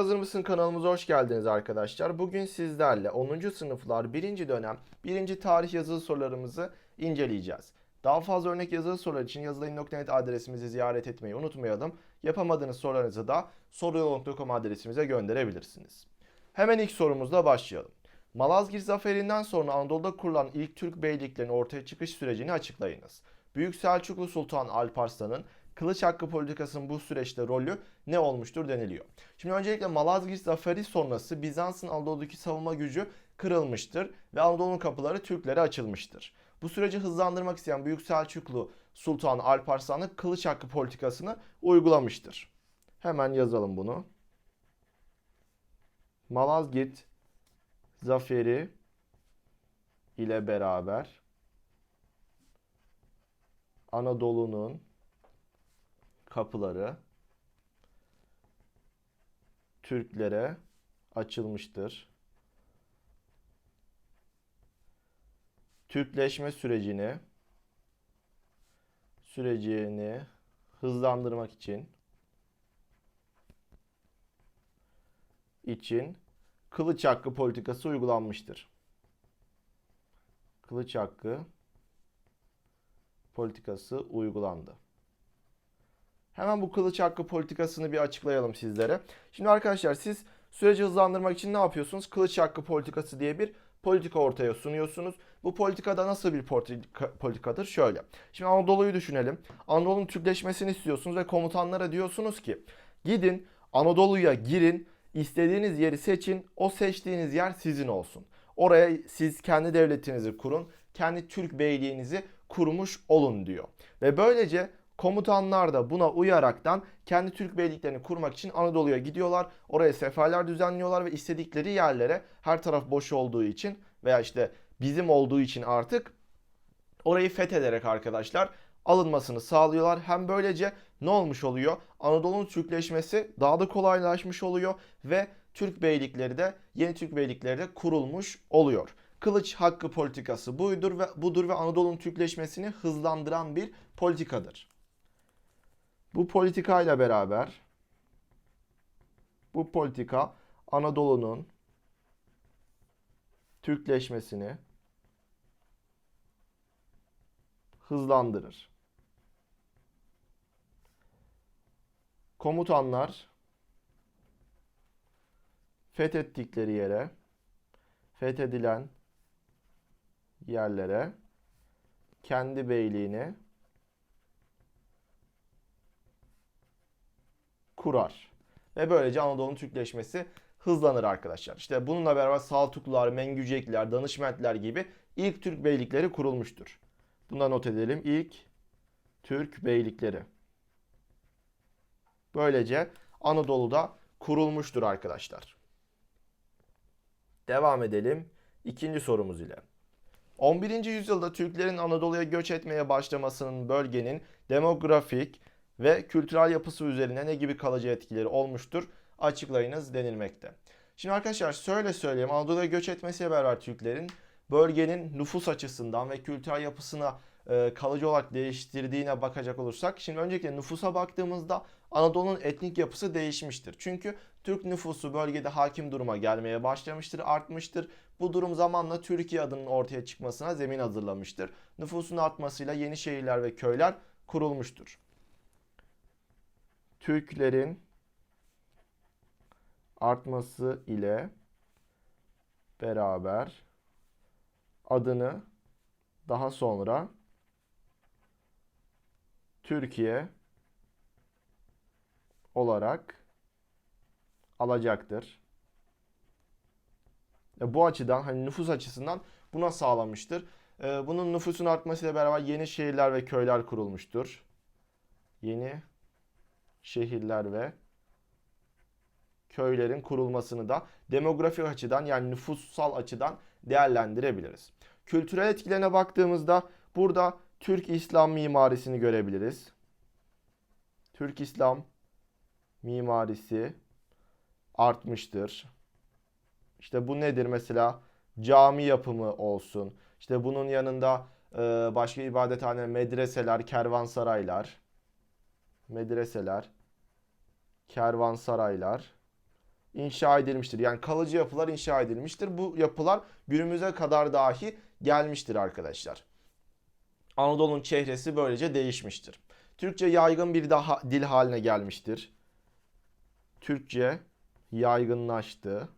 Hazır mısın kanalımıza hoş geldiniz arkadaşlar. Bugün sizlerle 10. sınıflar 1. dönem 1. tarih yazılı sorularımızı inceleyeceğiz. Daha fazla örnek yazılı sorular için yazılayın.net adresimizi ziyaret etmeyi unutmayalım. Yapamadığınız sorularınızı da soruyolog.com adresimize gönderebilirsiniz. Hemen ilk sorumuzla başlayalım. Malazgirt Zaferi'nden sonra Anadolu'da kurulan ilk Türk beyliklerinin ortaya çıkış sürecini açıklayınız. Büyük Selçuklu Sultan Alparslan'ın kılıç hakkı politikasının bu süreçte rolü ne olmuştur deniliyor. Şimdi öncelikle Malazgirt Zaferi sonrası Bizans'ın Anadolu'daki savunma gücü kırılmıştır ve Anadolu'nun kapıları Türklere açılmıştır. Bu süreci hızlandırmak isteyen Büyük Selçuklu Sultan Alparslan'ı kılıç hakkı politikasını uygulamıştır. Hemen yazalım bunu. Malazgirt zaferi ile beraber Anadolu'nun kapıları Türklere açılmıştır. Türkleşme sürecini sürecini hızlandırmak için için kılıç hakkı politikası uygulanmıştır. Kılıç hakkı politikası uygulandı. Hemen bu kılıç hakkı politikasını bir açıklayalım sizlere. Şimdi arkadaşlar siz süreci hızlandırmak için ne yapıyorsunuz? Kılıç hakkı politikası diye bir politika ortaya sunuyorsunuz. Bu politikada nasıl bir politika, politikadır? Şöyle. Şimdi Anadolu'yu düşünelim. Anadolu'nun Türkleşmesini istiyorsunuz ve komutanlara diyorsunuz ki gidin Anadolu'ya girin, istediğiniz yeri seçin, o seçtiğiniz yer sizin olsun. Oraya siz kendi devletinizi kurun, kendi Türk beyliğinizi kurmuş olun diyor. Ve böylece Komutanlar da buna uyaraktan kendi Türk beyliklerini kurmak için Anadolu'ya gidiyorlar. Oraya seferler düzenliyorlar ve istedikleri yerlere her taraf boş olduğu için veya işte bizim olduğu için artık orayı fethederek arkadaşlar alınmasını sağlıyorlar. Hem böylece ne olmuş oluyor? Anadolu'nun Türkleşmesi daha da kolaylaşmış oluyor ve Türk beylikleri de yeni Türk beylikleri de kurulmuş oluyor. Kılıç hakkı politikası buydur ve budur ve Anadolu'nun Türkleşmesini hızlandıran bir politikadır. Bu politikayla beraber bu politika Anadolu'nun Türkleşmesini hızlandırır. Komutanlar fethettikleri yere, fethedilen yerlere kendi beyliğini kurar. Ve böylece Anadolu'nun Türkleşmesi hızlanır arkadaşlar. İşte bununla beraber Saltuklular, Mengücekler, Danışmentler gibi ilk Türk beylikleri kurulmuştur. Buna not edelim. İlk Türk beylikleri. Böylece Anadolu'da kurulmuştur arkadaşlar. Devam edelim ikinci sorumuz ile. 11. yüzyılda Türklerin Anadolu'ya göç etmeye başlamasının bölgenin demografik, ve kültürel yapısı üzerine ne gibi kalıcı etkileri olmuştur açıklayınız denilmekte. Şimdi arkadaşlar şöyle söyleyeyim Anadolu'ya göç etmesiyle beraber Türklerin bölgenin nüfus açısından ve kültürel yapısına e, kalıcı olarak değiştirdiğine bakacak olursak şimdi öncelikle nüfusa baktığımızda Anadolu'nun etnik yapısı değişmiştir. Çünkü Türk nüfusu bölgede hakim duruma gelmeye başlamıştır, artmıştır. Bu durum zamanla Türkiye adının ortaya çıkmasına zemin hazırlamıştır. Nüfusun artmasıyla yeni şehirler ve köyler kurulmuştur. Türklerin artması ile beraber adını daha sonra Türkiye olarak alacaktır. E, bu açıdan hani nüfus açısından buna sağlamıştır. E, bunun nüfusun artmasıyla beraber yeni şehirler ve köyler kurulmuştur. Yeni şehirler ve köylerin kurulmasını da demografik açıdan yani nüfussal açıdan değerlendirebiliriz. Kültürel etkilerine baktığımızda burada Türk İslam mimarisini görebiliriz. Türk İslam mimarisi artmıştır. İşte bu nedir mesela? Cami yapımı olsun. İşte bunun yanında başka ibadethane, medreseler, kervansaraylar, medreseler, kervansaraylar inşa edilmiştir. Yani kalıcı yapılar inşa edilmiştir. Bu yapılar günümüze kadar dahi gelmiştir arkadaşlar. Anadolu'nun çehresi böylece değişmiştir. Türkçe yaygın bir daha dil haline gelmiştir. Türkçe yaygınlaştı.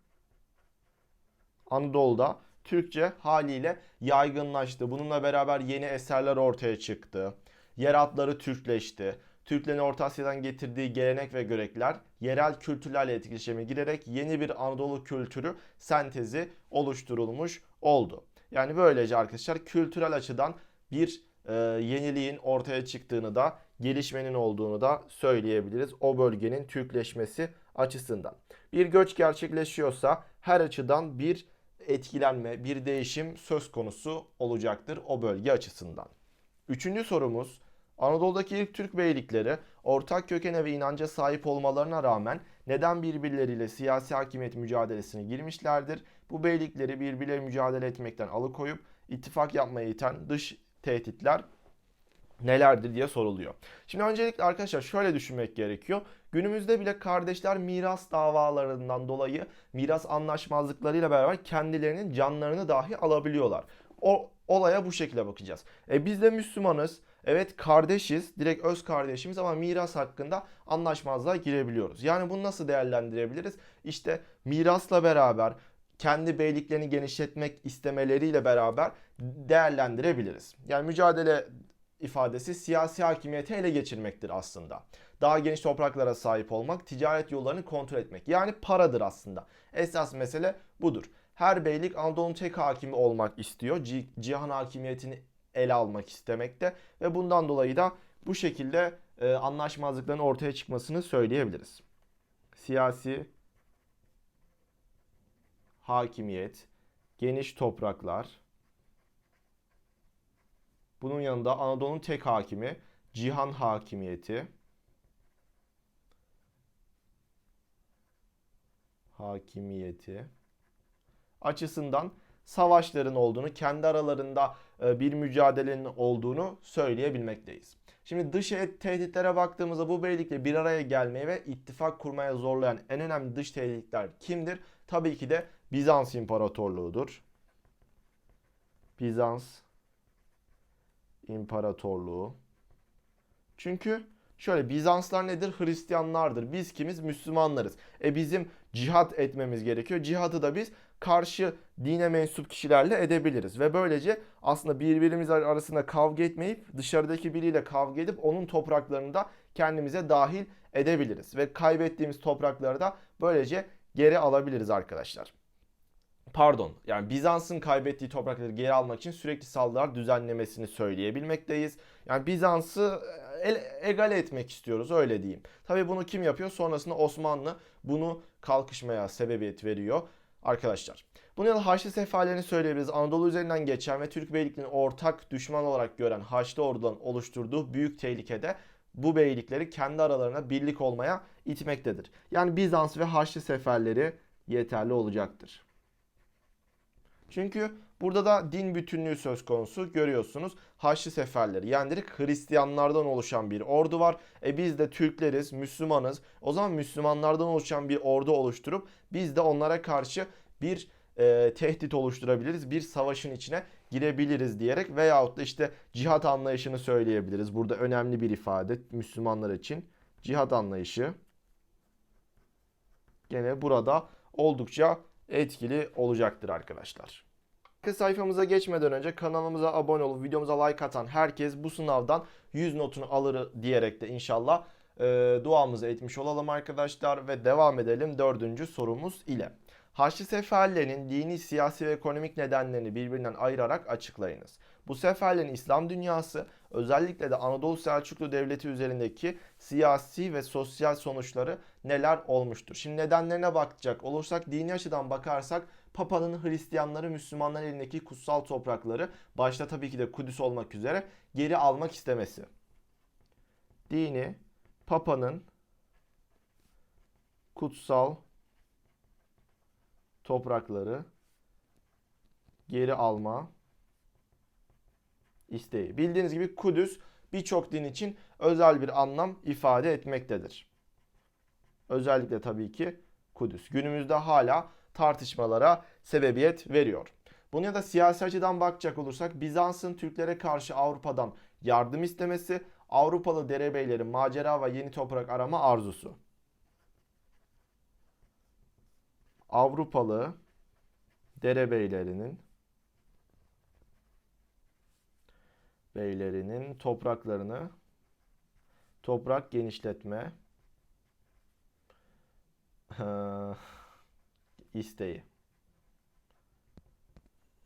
Anadolu'da Türkçe haliyle yaygınlaştı. Bununla beraber yeni eserler ortaya çıktı. Yer adları Türkleşti. Türklerin Orta Asya'dan getirdiği gelenek ve görekler yerel kültürlerle etkileşime girerek yeni bir Anadolu kültürü sentezi oluşturulmuş oldu. Yani böylece arkadaşlar kültürel açıdan bir e, yeniliğin ortaya çıktığını da gelişmenin olduğunu da söyleyebiliriz. O bölgenin Türkleşmesi açısından. Bir göç gerçekleşiyorsa her açıdan bir etkilenme, bir değişim söz konusu olacaktır o bölge açısından. Üçüncü sorumuz Anadolu'daki ilk Türk beylikleri ortak kökene ve inanca sahip olmalarına rağmen neden birbirleriyle siyasi hakimiyet mücadelesine girmişlerdir? Bu beylikleri birbirleriyle mücadele etmekten alıkoyup ittifak yapmaya iten dış tehditler nelerdir diye soruluyor. Şimdi öncelikle arkadaşlar şöyle düşünmek gerekiyor. Günümüzde bile kardeşler miras davalarından dolayı miras anlaşmazlıklarıyla beraber kendilerinin canlarını dahi alabiliyorlar. O olaya bu şekilde bakacağız. E biz de Müslümanız. Evet kardeşiz, direkt öz kardeşimiz ama miras hakkında anlaşmazlığa girebiliyoruz. Yani bunu nasıl değerlendirebiliriz? İşte mirasla beraber kendi beyliklerini genişletmek istemeleriyle beraber değerlendirebiliriz. Yani mücadele ifadesi siyasi hakimiyeti ele geçirmektir aslında. Daha geniş topraklara sahip olmak, ticaret yollarını kontrol etmek. Yani paradır aslında. Esas mesele budur. Her beylik Anadolu'nun tek hakimi olmak istiyor. Ci- Cihan hakimiyetini ele almak istemekte ve bundan dolayı da bu şekilde e, anlaşmazlıkların ortaya çıkmasını söyleyebiliriz. Siyasi hakimiyet, geniş topraklar, bunun yanında Anadolu'nun tek hakimi Cihan hakimiyeti. Hakimiyeti açısından savaşların olduğunu, kendi aralarında bir mücadelenin olduğunu söyleyebilmekteyiz. Şimdi dış tehditlere baktığımızda bu beylikle bir araya gelmeye ve ittifak kurmaya zorlayan en önemli dış tehditler kimdir? Tabii ki de Bizans İmparatorluğu'dur. Bizans İmparatorluğu. Çünkü şöyle Bizanslar nedir? Hristiyanlardır. Biz kimiz? Müslümanlarız. E bizim cihat etmemiz gerekiyor. Cihatı da biz karşı dine mensup kişilerle edebiliriz. Ve böylece aslında birbirimiz arasında kavga etmeyip dışarıdaki biriyle kavga edip onun topraklarını da kendimize dahil edebiliriz. Ve kaybettiğimiz toprakları da böylece geri alabiliriz arkadaşlar pardon yani Bizans'ın kaybettiği toprakları geri almak için sürekli saldırılar düzenlemesini söyleyebilmekteyiz. Yani Bizans'ı e, el, egale etmek istiyoruz öyle diyeyim. Tabii bunu kim yapıyor? Sonrasında Osmanlı bunu kalkışmaya sebebiyet veriyor arkadaşlar. Bunun yanında Haçlı sefalerini söyleyebiliriz. Anadolu üzerinden geçen ve Türk beyliklerini ortak düşman olarak gören Haçlı orduların oluşturduğu büyük tehlikede bu beylikleri kendi aralarına birlik olmaya itmektedir. Yani Bizans ve Haçlı seferleri yeterli olacaktır. Çünkü burada da din bütünlüğü söz konusu görüyorsunuz. Haçlı seferleri yani direkt Hristiyanlardan oluşan bir ordu var. E biz de Türkleriz, Müslümanız. O zaman Müslümanlardan oluşan bir ordu oluşturup biz de onlara karşı bir e, tehdit oluşturabiliriz. Bir savaşın içine girebiliriz diyerek veyahut da işte cihat anlayışını söyleyebiliriz. Burada önemli bir ifade Müslümanlar için. Cihat anlayışı gene burada oldukça etkili olacaktır arkadaşlar. Arka sayfamıza geçmeden önce kanalımıza abone olup videomuza like atan herkes bu sınavdan 100 notunu alır diyerek de inşallah e, duamızı etmiş olalım arkadaşlar ve devam edelim dördüncü sorumuz ile. Haçlı seferlerinin dini, siyasi ve ekonomik nedenlerini birbirinden ayırarak açıklayınız. Bu seferlerin İslam dünyası özellikle de Anadolu Selçuklu Devleti üzerindeki siyasi ve sosyal sonuçları neler olmuştur? Şimdi nedenlerine bakacak olursak dini açıdan bakarsak Papa'nın Hristiyanları Müslümanlar elindeki kutsal toprakları başta tabii ki de Kudüs olmak üzere geri almak istemesi. Dini Papa'nın kutsal toprakları geri alma isteği. Bildiğiniz gibi Kudüs birçok din için özel bir anlam ifade etmektedir. Özellikle tabii ki Kudüs. Günümüzde hala tartışmalara sebebiyet veriyor. Bunu ya da siyasi açıdan bakacak olursak Bizans'ın Türklere karşı Avrupa'dan yardım istemesi, Avrupalı derebeylerin macera ve yeni toprak arama arzusu. Avrupalı derebeylerinin beylerinin topraklarını toprak genişletme isteği.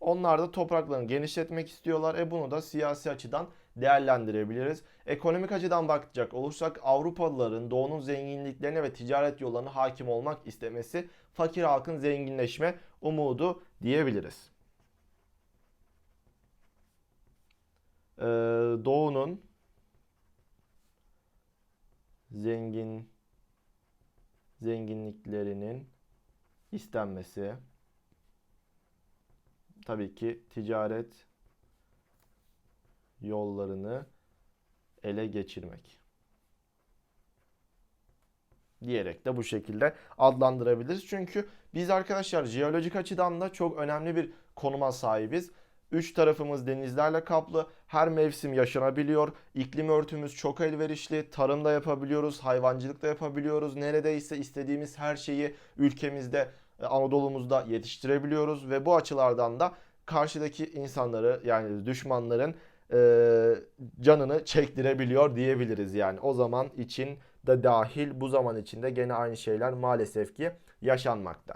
Onlar da topraklarını genişletmek istiyorlar. E bunu da siyasi açıdan değerlendirebiliriz. Ekonomik açıdan bakacak olursak Avrupalıların doğunun zenginliklerine ve ticaret yollarına hakim olmak istemesi fakir halkın zenginleşme umudu diyebiliriz. Ee, doğunun zengin zenginliklerinin istenmesi tabii ki ticaret yollarını ele geçirmek diyerek de bu şekilde adlandırabiliriz. Çünkü biz arkadaşlar jeolojik açıdan da çok önemli bir konuma sahibiz. Üç tarafımız denizlerle kaplı. Her mevsim yaşanabiliyor. İklim örtümüz çok elverişli. Tarımda yapabiliyoruz, hayvancılıkta yapabiliyoruz. Neredeyse istediğimiz her şeyi ülkemizde, e, Anadolu'muzda yetiştirebiliyoruz ve bu açılardan da karşıdaki insanları yani düşmanların e, canını çektirebiliyor diyebiliriz yani. O zaman için de dahil bu zaman içinde gene aynı şeyler maalesef ki yaşanmakta.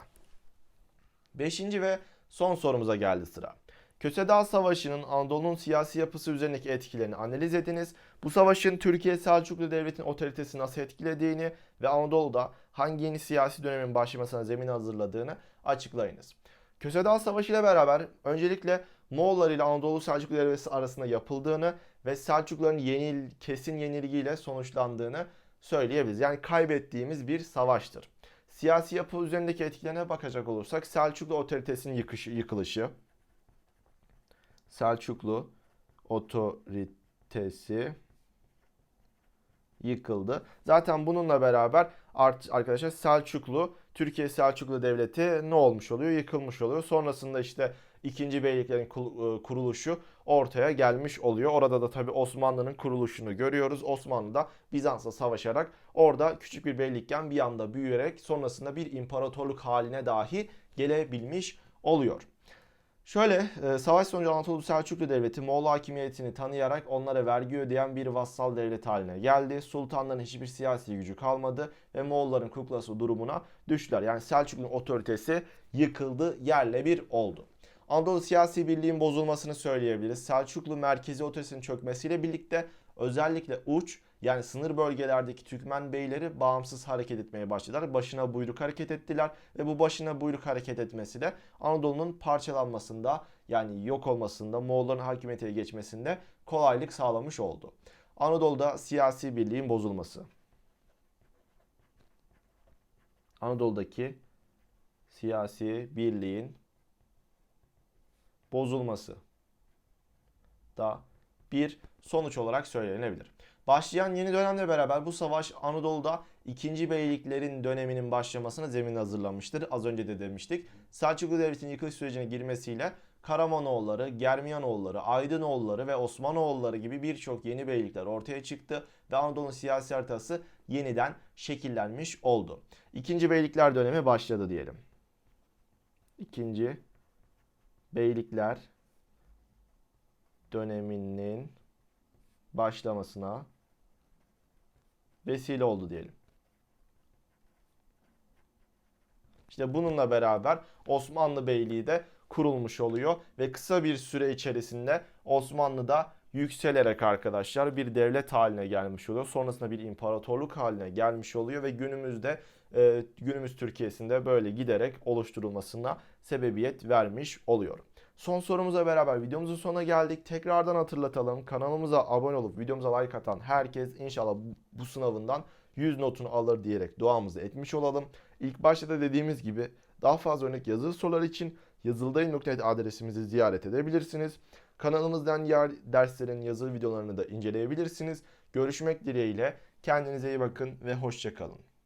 Beşinci ve son sorumuza geldi sıra. Köse Dağ Savaşı'nın Anadolu'nun siyasi yapısı üzerindeki etkilerini analiz ediniz. Bu savaşın Türkiye Selçuklu Devleti'nin otoritesini nasıl etkilediğini ve Anadolu'da hangi yeni siyasi dönemin başlamasına zemin hazırladığını açıklayınız. Köse Dağ Savaşı ile beraber öncelikle Moğollar ile Anadolu Selçuklu Devleti arasında yapıldığını ve Selçukluların yenil, kesin yenilgiyle sonuçlandığını söyleyebiliriz. Yani kaybettiğimiz bir savaştır. Siyasi yapı üzerindeki etkilerine bakacak olursak Selçuklu otoritesinin yıkışı, yıkılışı, Selçuklu otoritesi yıkıldı. Zaten bununla beraber arkadaşlar Selçuklu, Türkiye Selçuklu Devleti ne olmuş oluyor? Yıkılmış oluyor. Sonrasında işte ikinci beyliklerin kul- kuruluşu ortaya gelmiş oluyor. Orada da tabi Osmanlı'nın kuruluşunu görüyoruz. Osmanlı da Bizans'la savaşarak orada küçük bir beylikken bir anda büyüyerek sonrasında bir imparatorluk haline dahi gelebilmiş oluyor. Şöyle, e, savaş sonucu Anadolu Selçuklu Devleti Moğol hakimiyetini tanıyarak onlara vergi ödeyen bir vassal devlet haline geldi. Sultanların hiçbir siyasi gücü kalmadı ve Moğolların kuklası durumuna düştüler. Yani Selçuklu'nun otoritesi yıkıldı, yerle bir oldu. Anadolu siyasi birliğin bozulmasını söyleyebiliriz. Selçuklu merkezi otoritesinin çökmesiyle birlikte özellikle uç yani sınır bölgelerdeki Türkmen beyleri bağımsız hareket etmeye başladılar. Başına buyruk hareket ettiler ve bu başına buyruk hareket etmesi de Anadolu'nun parçalanmasında yani yok olmasında, Moğolların hakimiyete geçmesinde kolaylık sağlamış oldu. Anadolu'da siyasi birliğin bozulması. Anadolu'daki siyasi birliğin bozulması da bir sonuç olarak söylenebilir. Başlayan yeni dönemle beraber bu savaş Anadolu'da 2. Beyliklerin döneminin başlamasına zemin hazırlamıştır. Az önce de demiştik. Selçuklu Devleti'nin yıkılış sürecine girmesiyle Karamanoğulları, Germiyanoğulları, Aydınoğulları ve Osmanoğulları gibi birçok yeni beylikler ortaya çıktı ve Anadolu'nun siyasi haritası yeniden şekillenmiş oldu. İkinci Beylikler dönemi başladı diyelim. İkinci Beylikler döneminin başlamasına vesile oldu diyelim. İşte bununla beraber Osmanlı Beyliği de kurulmuş oluyor ve kısa bir süre içerisinde Osmanlı'da yükselerek arkadaşlar bir devlet haline gelmiş oluyor. Sonrasında bir imparatorluk haline gelmiş oluyor ve günümüzde e, günümüz Türkiye'sinde böyle giderek oluşturulmasına sebebiyet vermiş oluyor. Son sorumuza beraber videomuzun sonuna geldik. Tekrardan hatırlatalım. Kanalımıza abone olup videomuza like atan herkes inşallah bu sınavından 100 notunu alır diyerek duamızı etmiş olalım. İlk başta da dediğimiz gibi daha fazla örnek yazılı sorular için yazıldayım.net adresimizi ziyaret edebilirsiniz. Kanalımızdan yer derslerin yazılı videolarını da inceleyebilirsiniz. Görüşmek dileğiyle kendinize iyi bakın ve hoşçakalın.